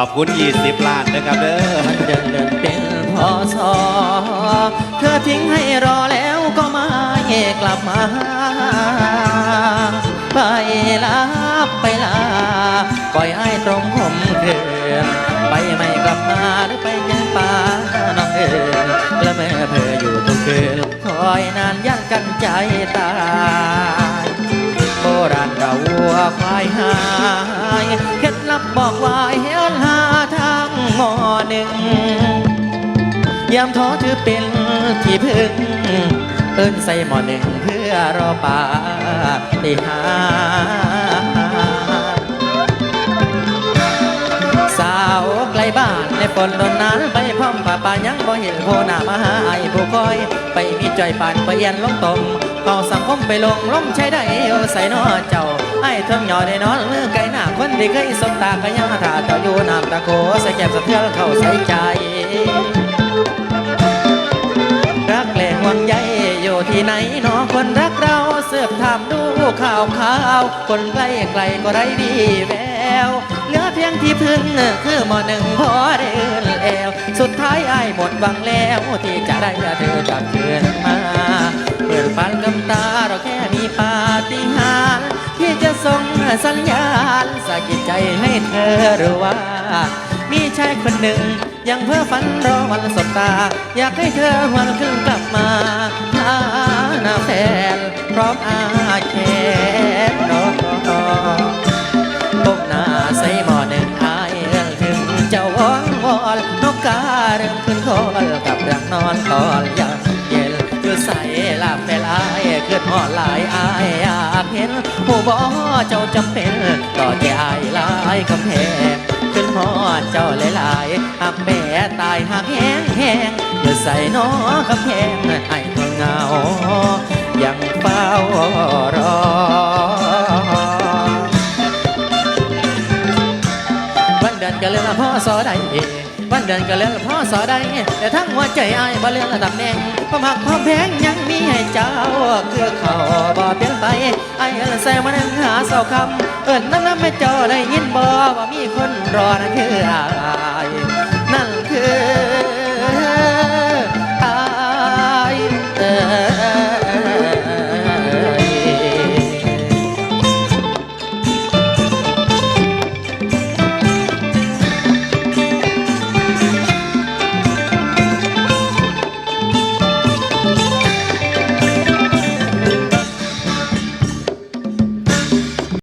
ขอบคุณ 20 ล้านนะครับเด้อมันเดินเดินเป็นพอสอเธอทิ้งให้รอแล้วก็ไม่กลับมา ไปลาไปลาปล่อยไอ้ตรงผมเกินไปไม่กลับมาหรือไปยังป่าน้องเอิญและเมื่อเพออยู่ทุกคืนคอยนานยันกันใจตายโบราณเราวัวควายหายับบอกว่าเฮียนหาทางหมอหนึ่ง ยามท้อถือเป็นที่พึ่ง เอิ้นใส่หมอหนึ่งเพื่อรอป่าติหา บ้านในนโดนนานไปพร้อมป่าป่ายังบ่เห็นโพหน้ามาหาไอ้ผู้คอย ไปมีใจอยปานไปเย็นลงตมเข้าสังคมไปลงล้มใช้ได้เอาใส่นอเจ้าไอ้เทิงหยอได้นอนมือไก่หน้าคนที่เคยสบตาก็ยังถ่าเจ้าอยู่น้ำตะโคใส่แก้มสะเทือนเข้าใส่ใจรักแหลงวังใยอยู่ที่ไหนหนอคนรักเราเสือบถามดูข่าวข่าว คนใกล้ไกลก็ไร้ดีแว วเหลือเพียงที่พึ่งคือหมอหนึ่งพอได้เอื่นแอวสุดท้ายไอ้หมดหวังแล้วที่จะได้เธอกลับคืนมาเปิดปานกำตาเราแค่มีปาฏิหาริย์ที่จะส่งสัญญาณสะกิดใจให้เธอรู้ว่า มีชายคนหนึ่งยังเพ้อฝันรอวันสบตา อยากให้เธอหวนขึ้นกลับมาหาหน้าแฟนพร้อมอา กาเริ่มขึ้นคอลกับเรื่องนอนตอนยามเย็นอยู่ใส่ลาบแฟลายขึ้นหอดลายอายอยากเห็นผู้บ่เจ้าจำเป็นต่อใจอายลายคำแพงขึ้นหอดเจ้าหลายๆหักแม่ตายหักแห้งแห้งอย่าใส่น้อคำแพงไอ้คนเงายังเฝ้ารอวันเดือนก็เรื่องละพ่อสอใด วันเดือนก็เรื่องพ่อสอใดแต่ทั้งหัวใจอายบ่เรื่องระดับแดงความหักความแพงยังมีให้เจ้าคือเขาบ่เปลี่ยนไปไอ้เอิ้นใส่มานั่งหาเศร้าคำเอิ้นน้ำน้ำไม่เจ้าได้ยินบ่ว่ามีคนรอนั่นคืออาย